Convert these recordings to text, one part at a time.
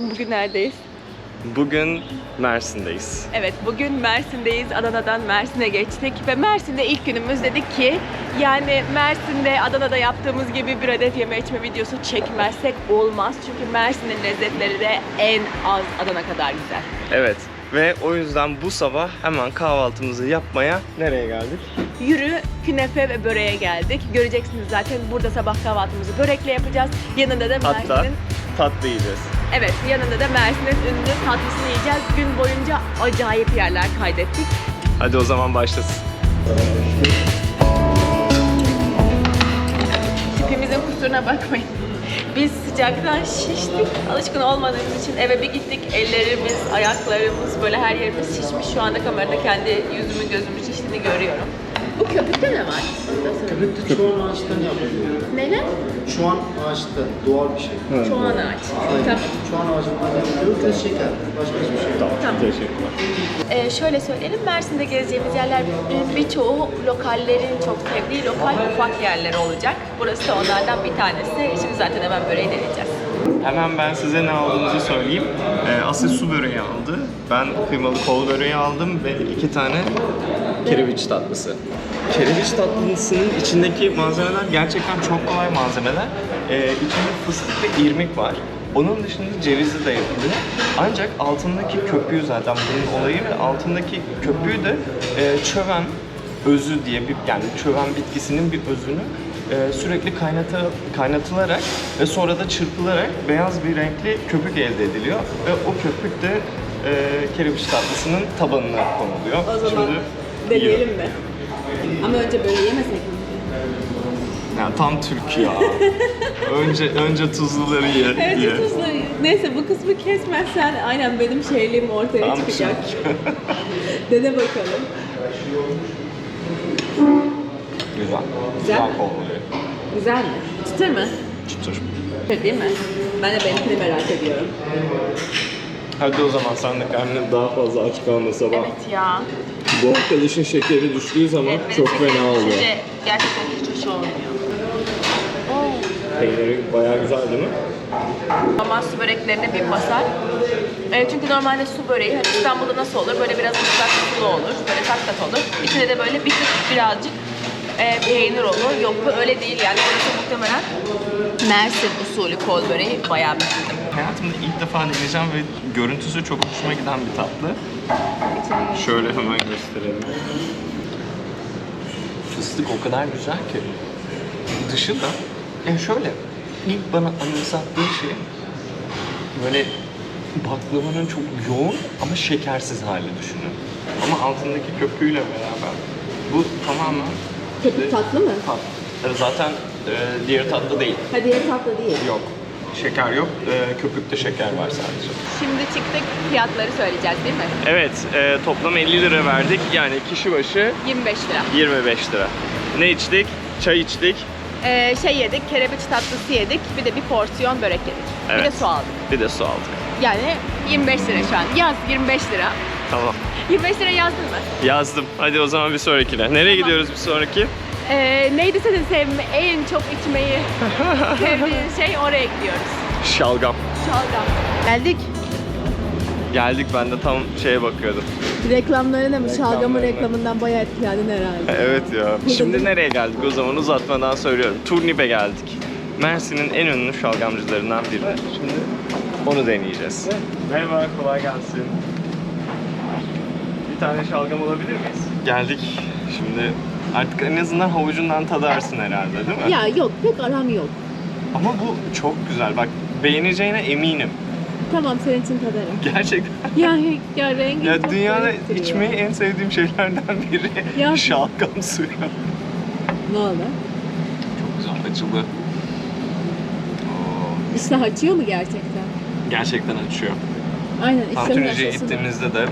Bugün neredeyiz? Bugün Mersin'deyiz. Evet, bugün Mersin'deyiz. Adana'dan Mersin'e geçtik ve Mersin'de ilk günümüz dedik ki yani Mersin'de Adana'da yaptığımız gibi bir adet yeme içme videosu çekmezsek olmaz. Çünkü Mersin'in lezzetleri de en az Adana kadar güzel. Evet ve o yüzden bu sabah hemen kahvaltımızı yapmaya nereye geldik? Yürü, künefe ve böreğe geldik. Göreceksiniz zaten burada sabah kahvaltımızı börekle yapacağız. Yanında da Hatta Mersin'in tatlı yiyeceğiz. Evet, yanında da Mersin'in ünlü tatlısını yiyeceğiz. Gün boyunca acayip yerler kaydettik. Hadi o zaman başlasın. Tipimizin kusuruna bakmayın. Biz sıcaktan şiştik. Alışkın olmadığımız için eve bir gittik. Ellerimiz, ayaklarımız, böyle her yerimiz şişmiş. Şu anda kamerada kendi yüzümün gözümün şiştiğini görüyorum. Bu köpükte ne var? Köpük şu an ağaçtan yapılıyor. Neler? Şu an ağaçta doğal bir şey. Şu an ağaç. Aynen. Tamam. Şu an ağacından yapılıyor ve şeker. Başka hiçbir şey yok. Tamam. Teşekkürler. Ee, şöyle söyleyelim, Mersin'de gezeceğimiz yerler birçoğu lokallerin çok sevdiği lokal ufak yerler olacak. Burası da onlardan bir tanesi. Şimdi zaten hemen böreği deneyeceğiz. Hemen ben size ne aldığımızı söyleyeyim. Ee, Aslı su böreği aldı. Ben kıymalı kol böreği aldım ve iki tane kereviç tatlısı. Kereviç tatlısının içindeki malzemeler gerçekten çok kolay malzemeler. Ee, içinde fıstık ve irmik var. Onun dışında cevizi de yapılıyor. Ancak altındaki köpüğü zaten bunun olayı ve altındaki köpüğü de e, çöven özü diye bir yani çöven bitkisinin bir özünü e, sürekli kaynata, kaynatılarak ve sonra da çırpılarak beyaz bir renkli köpük elde ediliyor ve o köpük de e, kereviç tatlısının tabanına konuluyor. O zaman Şimdi deneyelim mi? Ama önce böreği yemesek mi? Ya tam Türk ya. önce önce tuzluları ye. Evet ye. tuzlu. Neyse bu kısmı kesmezsen aynen benim şeyliğim ortaya Tam çıkacak. Dene bakalım. Güzel. Güzel mi? konuyor. Güzel mi? Çıtır mı? Çıtır. Çıtır değil mi? Ben de benimkini merak ediyorum. Hadi o zaman sen de karnın daha fazla aç kalma sabah. Evet ya. Bu arkadaşın şekeri düştüğü zaman Evet, çok benim fena oluyor. düşünce Gerçekten hiç hoş olmuyor. Oo. Peyniri bayağı güzel değil mi? Ama su böreklerine bir basar. E, çünkü normalde su böreği hani İstanbul'da nasıl olur? Böyle biraz ıslak sulu olur. Böyle tat tat olur. İçinde de böyle bir tık birazcık e, peynir olur. Yok bu öyle değil yani. Burası muhtemelen Mersin usulü kol böreği bayağı beğendim. Hayatımda ilk defa deneyeceğim ve görüntüsü çok hoşuma giden bir tatlı. Şöyle hemen gösterelim. Fıstık o kadar güzel ki. Dışı da, ya şöyle, ilk bana anımsattığı şey böyle baklavanın çok yoğun ama şekersiz hali düşünün. Ama altındaki köpüğüyle beraber bu tamamen Köpük tatlı mı? tatlı. Zaten e, diğer tatlı değil. Hadi yer tatlı değil. Yok. Şeker yok. E, köpükte şeker var sadece. Şimdi çıktık fiyatları söyleyeceğiz değil mi? Evet, e, toplam 50 lira verdik. Yani kişi başı 25 lira. 25 lira. Ne içtik? Çay içtik. Ee, şey yedik, kerebiç tatlısı yedik. Bir de bir porsiyon börek yedik. Bir de Evet. su aldık. Bir de su aldık. Yani 25 lira şu an. Yaz 25 lira. Tamam. 25 lira yazdın mı? Yazdım. Hadi o zaman bir sonrakine. Nereye gidiyoruz bir sonraki? Ee, neydi senin sevme, en çok içmeyi sevdiğin şey oraya gidiyoruz. Şalgam. Şalgam. Geldik. Geldik ben de tam şeye bakıyordum. Reklamlarına mı? Şalgamın Reklamlarına. reklamından bayağı etkilendin herhalde. Evet ya. Şimdi nereye geldik o zaman uzatmadan söylüyorum. Turnipe geldik. Mersin'in en ünlü şalgamcılarından biri. Şimdi onu deneyeceğiz. Merhaba, kolay gelsin. Bir tane şalgam alabilir miyiz? Geldik. Şimdi artık en azından havucundan tadarsın herhalde değil mi? Ya yok pek aram yok. Ama bu çok güzel. Bak beğeneceğine eminim. Tamam senin için tadarım. Gerçekten. Ya, ya rengi Ya çok dünyada garip duruyor. içmeyi en sevdiğim şeylerden biri Ya- şalgam suyu. Ne oldu? Çok güzel acılı. Oo, İşte açıyor mu gerçekten? gerçekten açıyor. Aynen aşısını. gittiğimizde de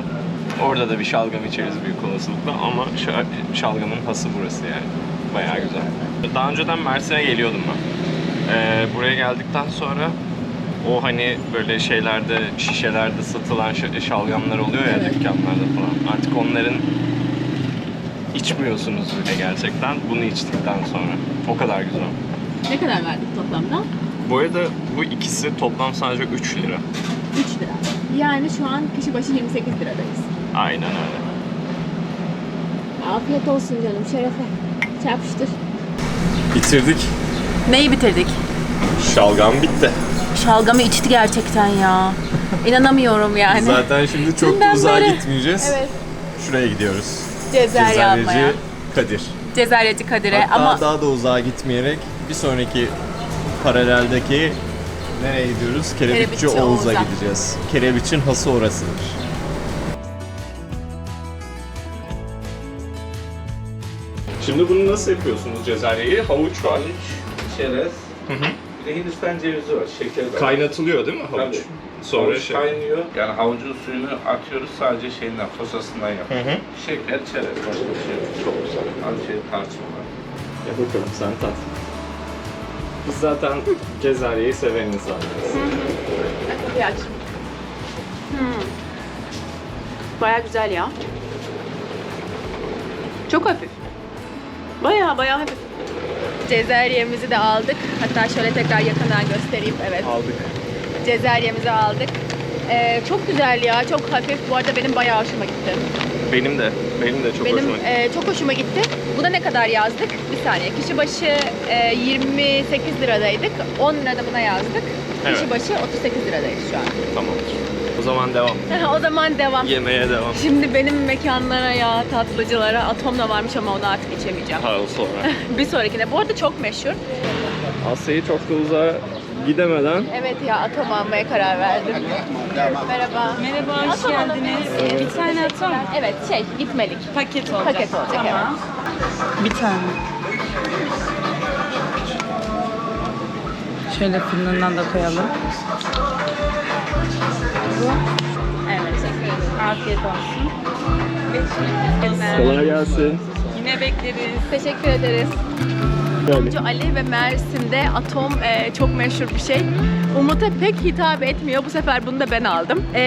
orada da bir şalgam içeriz büyük olasılıkla ama şa- şalgamın hası burası yani. Bayağı güzel. Daha önceden Mersin'e geliyordum ben. Ee, buraya geldikten sonra o hani böyle şeylerde, şişelerde satılan şalgamlar oluyor ya dükkanlarda falan. Artık onların içmiyorsunuz bile gerçekten bunu içtikten sonra. O kadar güzel. Ne kadar verdik toplamda? Bu arada bu ikisi toplam sadece 3 lira. lira. Yani şu an kişi başı 28 liradayız. Aynen öyle. Afiyet olsun canım şerefe. Çarpıştır. Bitirdik. Neyi bitirdik? Şalgam bitti. Şalgamı içti gerçekten ya. İnanamıyorum yani. Zaten şimdi çok Dünden uzağa beri. gitmeyeceğiz. Evet. Şuraya gidiyoruz. Cezerye almaya. Cezaryeci Kadir. Cezaryeci Kadir'e Hatta ama daha da uzağa gitmeyerek bir sonraki paraleldeki nereye gidiyoruz? Kerebitçi Kerebitçi Oğuz'a Oğuz'a. gideceğiz. Kerebitçin hası orasıdır. Şimdi bunu nasıl yapıyorsunuz Cezarye'yi? Havuç var. çerez. Bir de Hindistan cevizi var, şeker var. Kaynatılıyor değil mi havuç? Tabii. Sonra Havuç şey. kaynıyor. Yani havucun suyunu atıyoruz sadece şeyinden, posasından Hı yapıyoruz. hı. Şeker, çerez, başka bir şey yok. Çok güzel. Az şey tarçın var. Ya bakalım sen tat. Biz zaten Cezarye'yi seven insanlarız. Kapıyı aç. Hmm. Baya güzel ya. Çok hafif. Baya baya hafif. Cezeryemizi de aldık. Hatta şöyle tekrar yakından göstereyim. Evet. Aldık. Cezeryemizi aldık. Ee, çok güzel ya. Çok hafif. Bu arada benim bayağı hoşuma gitti. Benim de. Benim de çok benim hoşuma gitti. e, çok hoşuma gitti. Buna ne kadar yazdık? Bir saniye. Kişi başı e, 28 liradaydık. 10 lira da buna yazdık. Kişi Evet. başı 38 liradayız şu an. Tamamdır. O zaman devam. o zaman devam. Yemeğe devam. Şimdi benim mekanlara ya tatlıcılara atom da varmış ama onu artık içemeyeceğim. Ha sonra. bir sonrakine. Bu arada çok meşhur. Asya'yı çok da uzağa gidemeden Evet ya atom almaya karar verdim. Merhaba. Merhaba, hoş Atom geldiniz. miyim? Bir tane atom. Evet şey gitmelik. Paket olacak. Paket olacak Tamam. Bir tane. Şöyle fırından da koyalım. Bu. Evet. Afiyet olsun. kolay gelsin. Yine bekleriz. Teşekkür ederiz. Atomcu Ali ve Mersin'de atom e, çok meşhur bir şey. Umut'a pek hitap etmiyor. Bu sefer bunu da ben aldım. E,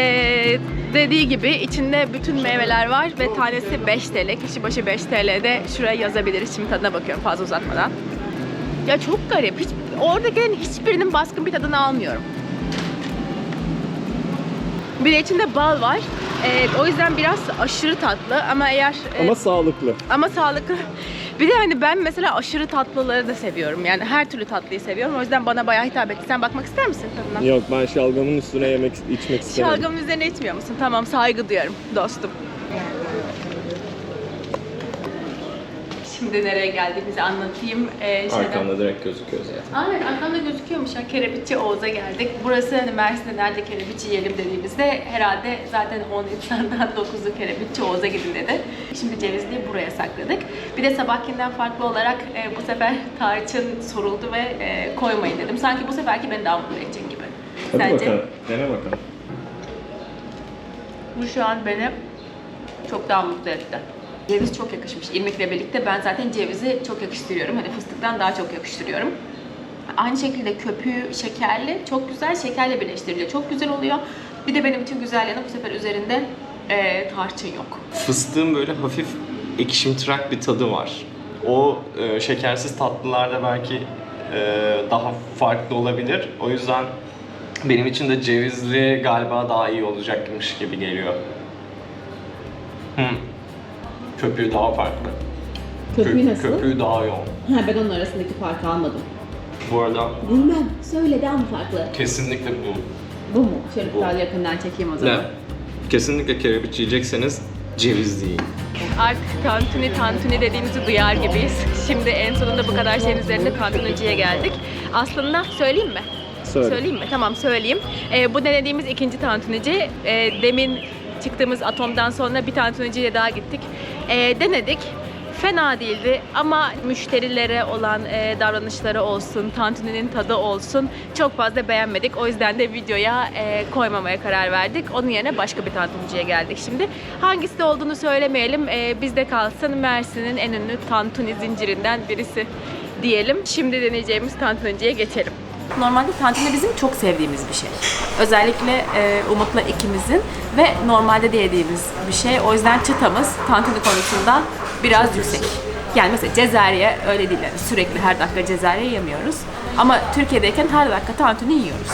dediği gibi içinde bütün meyveler var ve tanesi 5 TL. Kişi başı 5 TL'de şuraya yazabiliriz. Şimdi tadına bakıyorum fazla uzatmadan. Ya çok garip. Hiç, oradakilerin hiçbirinin baskın bir tadını almıyorum. Bir de içinde bal var. E, o yüzden biraz aşırı tatlı ama eğer e, Ama sağlıklı. ama sağlıklı. Bir de hani ben mesela aşırı tatlıları da seviyorum. Yani her türlü tatlıyı seviyorum. O yüzden bana bayağı hitap etti. Sen bakmak ister misin tadına? Yok ben şalgamın üstüne yemek içmek istemiyorum. Şalgamın üzerine içmiyor musun? Tamam saygı duyarım dostum. Şimdi nereye geldiğimizi anlatayım. Ee, şeyden- Arkamda direkt gözüküyor zaten. Aa, evet arkamda gözüküyormuş ya. Kerebitçi Oğuz'a geldik. Burası hani Mersin'de nerede kerebitçi yiyelim dediğimizde herhalde zaten 10 insandan 9'u kerebitçi Oğuz'a gidin dedi. Şimdi cevizliği buraya sakladık. Bir de sabahkinden farklı olarak e, bu sefer tarçın soruldu ve e, koymayın dedim. Sanki bu seferki beni daha mutlu edecek gibi. Hadi Sence? bakalım. Dene bakalım. Bu şu an beni çok daha mutlu etti. Ceviz çok yakışmış. İrmikle birlikte ben zaten cevizi çok yakıştırıyorum. Hani fıstıktan daha çok yakıştırıyorum. Aynı şekilde köpüğü şekerli, çok güzel şekerle birleştiriliyor. Çok güzel oluyor. Bir de benim için güzel yanı bu sefer üzerinde eee, tarçın yok. Fıstığın böyle hafif ekşimtırak bir tadı var. O e, şekersiz tatlılarda belki e, daha farklı olabilir. O yüzden benim için de cevizli galiba daha iyi olacakmış gibi geliyor. Hmm. Köpüğü daha farklı. Köpüğü Kö- nasıl? Köpüğü daha yoğun. Ha ben onun arasındaki farkı almadım. Bu arada Bilmem. Söyle daha mı farklı? kesinlikle bu. Bu mu? Şöyle Biraz yakından çekeyim o zaman. Ne? Kesinlikle kerebiç yiyecekseniz ceviz yiyin. Artık tantuni tantuni dediğimizi duyar gibiyiz. Şimdi en sonunda bu kadar şeyin üzerinde tantuniciye geldik. Aslında söyleyeyim mi? Söyle. Söyleyeyim mi? Tamam söyleyeyim. Ee, bu denediğimiz ikinci tantunici. Ee, demin çıktığımız atomdan sonra bir tantuniciye daha gittik. Ee, denedik. Fena değildi ama müşterilere olan e, davranışları olsun, tantuninin tadı olsun çok fazla beğenmedik. O yüzden de videoya e, koymamaya karar verdik. Onun yerine başka bir tantuniciye geldik şimdi. Hangisi olduğunu söylemeyelim. E, bizde kalsın Mersin'in en ünlü tantuni zincirinden birisi diyelim. Şimdi deneyeceğimiz tantuniciye geçelim. Normalde tantuni bizim çok sevdiğimiz bir şey. Özellikle e, Umut'la ikimizin ve normalde de yediğimiz bir şey. O yüzden çıtamız tantuni konusunda biraz yüksek. Yani mesela Cezerye öyle değil yani sürekli her dakika Cezerye yemiyoruz. Ama Türkiye'deyken her dakika tantuni yiyoruz.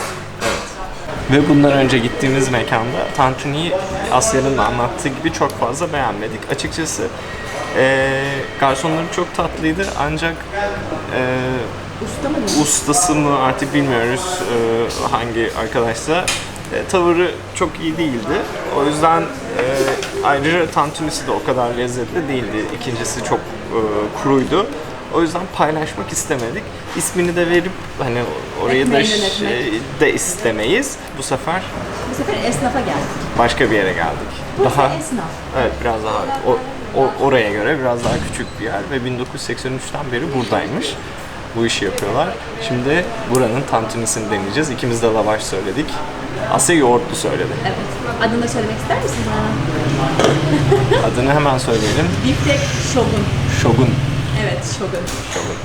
Ve bundan önce gittiğimiz mekanda tantuniyi Asya'nın da anlattığı gibi çok fazla beğenmedik. Açıkçası eee garsonları çok tatlıydı ancak eee ustası mı artık bilmiyoruz eee, hangi arkadaşsa e, tavırı çok iyi değildi. O yüzden e, ayrıca tantunisi de o kadar lezzetli değildi. İkincisi çok e, kuruydu. O yüzden paylaşmak istemedik. İsmini de verip hani orayı da şey- de istemeyiz. Bu sefer Bu sefer esnafa geldik. başka bir yere geldik. Burası daha esnaf. Evet biraz daha o, o- oraya göre biraz daha küçük bir yer ve 1983'ten beri buradaymış. Bu işi yapıyorlar. Şimdi buranın tantunisini deneyeceğiz. İkimiz de lavaş söyledik. Asya yoğurtlu söyledi. Evet. Adını da söylemek ister misin bana? Adını hemen söyleyelim. Biftek Shogun. Shogun. Evet, Shogun. Shogun.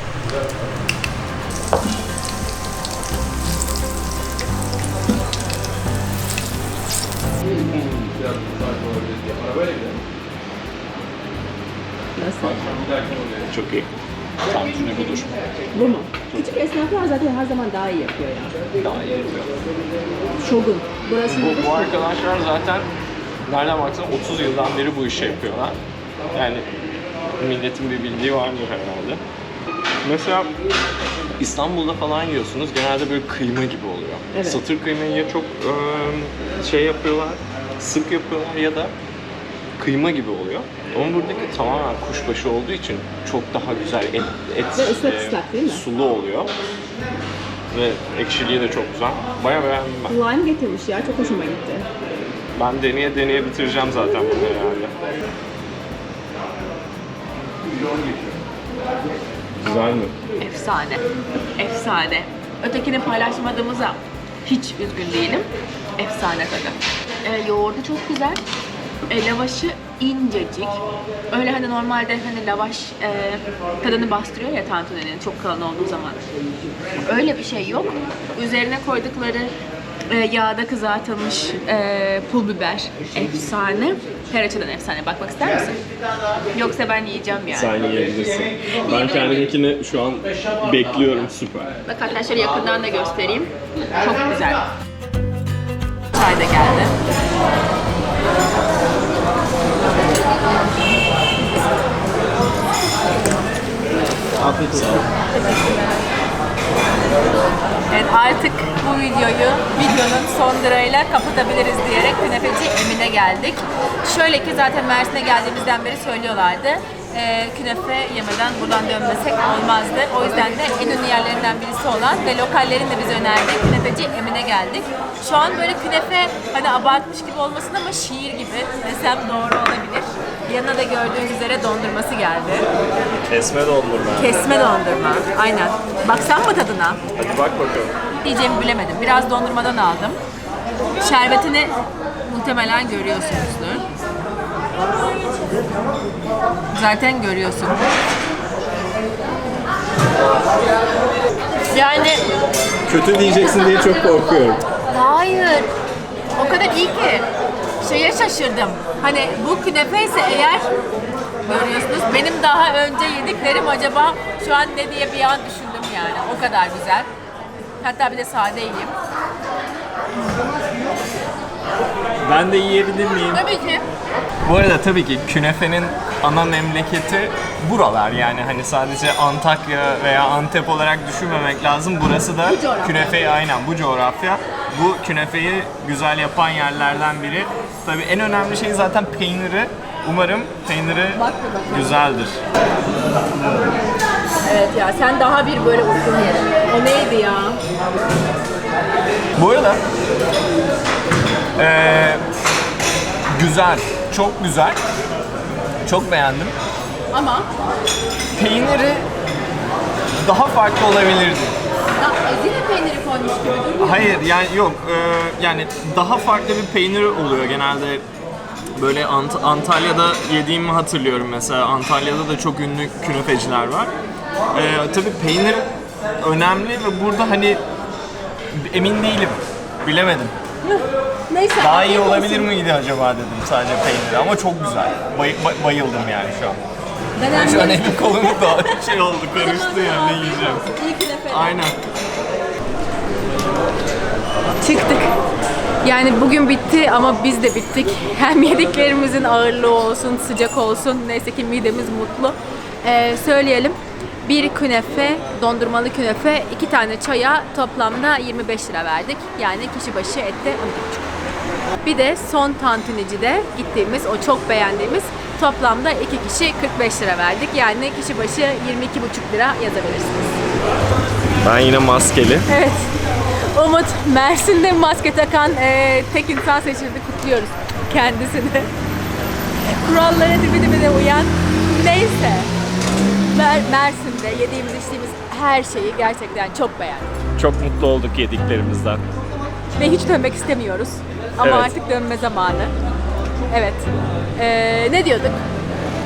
Nasıl? Çok iyi. Tantuni budur. Bu mu? Küçük esnaflar zaten her zaman daha iyi yapıyor ya. Daha iyi yapıyor. Shogun. Burası Bu, bu arkadaşlar zaten nereden baksan 30 yıldan beri bu işi yapıyorlar. Yani milletin bir bildiği vardır herhalde. Mesela İstanbul'da falan yiyorsunuz genelde böyle kıyma gibi oluyor. Evet. Satır kıymayı ya çok şey yapıyorlar, sık yapıyorlar ya da kıyma gibi oluyor. Ama buradaki tamamen kuşbaşı olduğu için çok daha güzel et, et Ve ıslak eee, ıslak değil mi? sulu oluyor. Ve ekşiliği de çok güzel. Bayağı beğendim ben. Lime getirmiş ya. Çok hoşuma gitti. Ben deneye deneye bitireceğim zaten bunu herhalde. Güzel mi? Efsane. Efsane. Ötekini paylaşmadığımıza hiç üzgün değilim. Efsane tadı. Ee, yoğurdu çok güzel. E, lavaşı incecik. Öyle hani normalde hani lavaş e, tadını bastırıyor ya tantuninin çok kalın olduğu zaman. Öyle bir şey yok. Üzerine koydukları e, yağda kızartılmış e, pul biber efsane. Her açıdan efsane. Bakmak ister misin? Yoksa ben yiyeceğim yani. Sen yiyebilirsin. Ben kendiminkini şu an bekliyorum süper. Bak şöyle yakından da göstereyim. Çok güzel. Çay da geldi. Afiyet olsun. Evet artık bu videoyu videonun son lirayla kapatabiliriz diyerek künefeci Emin'e geldik. Şöyle ki zaten Mersin'e geldiğimizden beri söylüyorlardı. Ee, künefe yemeden buradan dönmesek olmazdı. O yüzden de en ünlü yerlerinden birisi olan ve lokallerin de bize önerdiği künefeci Emin'e geldik. Şu an böyle künefe hani abartmış gibi olmasın ama şiir gibi desem doğru olabilir. Yanına da gördüğünüz üzere dondurması geldi. Kesme dondurma. Kesme dondurma. Aynen. Baksan mı tadına? Hadi bak bakalım. diyeceğimi bilemedim. Biraz dondurmadan aldım. Şerbetini muhtemelen görüyorsunuzdur. Zaten görüyorsun. Yani Kötü diyeceksin diye çok korkuyorum. hayır. O kadar iyi ki. Şeye şaşırdım. Hani bu künefe ise eğer görüyorsunuz benim daha önce yediklerim acaba şu an ne diye bir an düşündüm yani. O kadar güzel. Hatta bir de sade yiyeyim. Ben de yiyebilir miyim? Tabii ki. Bu arada tabii ki künefenin ana memleketi buralar yani hani sadece Antakya veya Antep olarak düşünmemek lazım. Burası da künefeyi aynen bu coğrafya. Bu künefeyi güzel yapan yerlerden biri. Tabii en önemli şey zaten peyniri. Umarım peyniri güzeldir. Evet ya sen daha bir böyle uzun yerim. O neydi ya? Bu arada eee, güzel, çok güzel. Çok beğendim. Ama Peyniri daha farklı olabilirdi. Da ezine peyniri koymuş gibi durmuyor. Hayır yani yok e, yani daha farklı bir peynir oluyor genelde böyle Ant- Antalya'da yediğimi hatırlıyorum mesela Antalya'da da çok ünlü künefeciler var. E, tabii peynir önemli ve burada hani emin değilim bilemedim. Neyse. Daha iyi afiyet olsun. olabilir miydi acaba dedim sadece peyniri ama çok güzel. Bay- bay- bayıldım yani şu an. Dedem Şu an elim kolum da şey oldu karıştı ya ne yiyeceğim. İyi. Aynen. çıktık. Yani bugün bitti ama biz de bittik. Hem yediklerimizin ağırlığı olsun, sıcak olsun. Neyse ki midemiz mutlu. Ee, söyleyelim. Bir künefe, dondurmalı künefe, iki tane çaya toplamda 25 lira verdik. Yani kişi başı ette 12,5. Bir de son tantunicide gittiğimiz, o çok beğendiğimiz toplamda iki kişi 45 lira verdik. Yani kişi başı 22,5 lira yazabilirsiniz. Ben yine maskeli. Evet. Umut Mersin'de maske takan e, tek insan seçildi. Kutluyoruz kendisini. Kurallara dibi dibine uyan. Neyse. Mer- Mersin'de yediğimiz içtiğimiz her şeyi gerçekten çok beğendik. Çok mutlu olduk yediklerimizden. Ve hiç dönmek istemiyoruz. Ama Evet. artık dönme zamanı. Evet. E, ne diyorduk?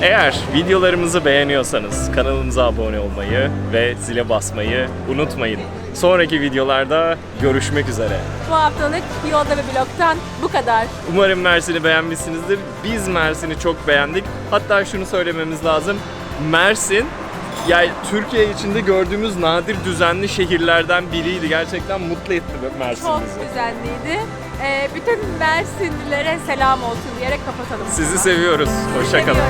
Eğer videolarımızı beğeniyorsanız kanalımıza abone olmayı ve zile basmayı unutmayın. Sonraki videolarda görüşmek üzere. Bu haftalık Yolda ve Blog'dan bu kadar. Umarım Mersin'i beğenmişsinizdir. Biz Mersin'i çok beğendik. Hatta şunu söylememiz lazım. Mersin yani Türkiye içinde gördüğümüz nadir düzenli şehirlerden biriydi. Gerçekten mutlu etti Mersin Çok bizi. düzenliydi. E, bütün Mersinlilere selam olsun diyerek kapatalım. Sizi seviyoruz. Hoşçakalın.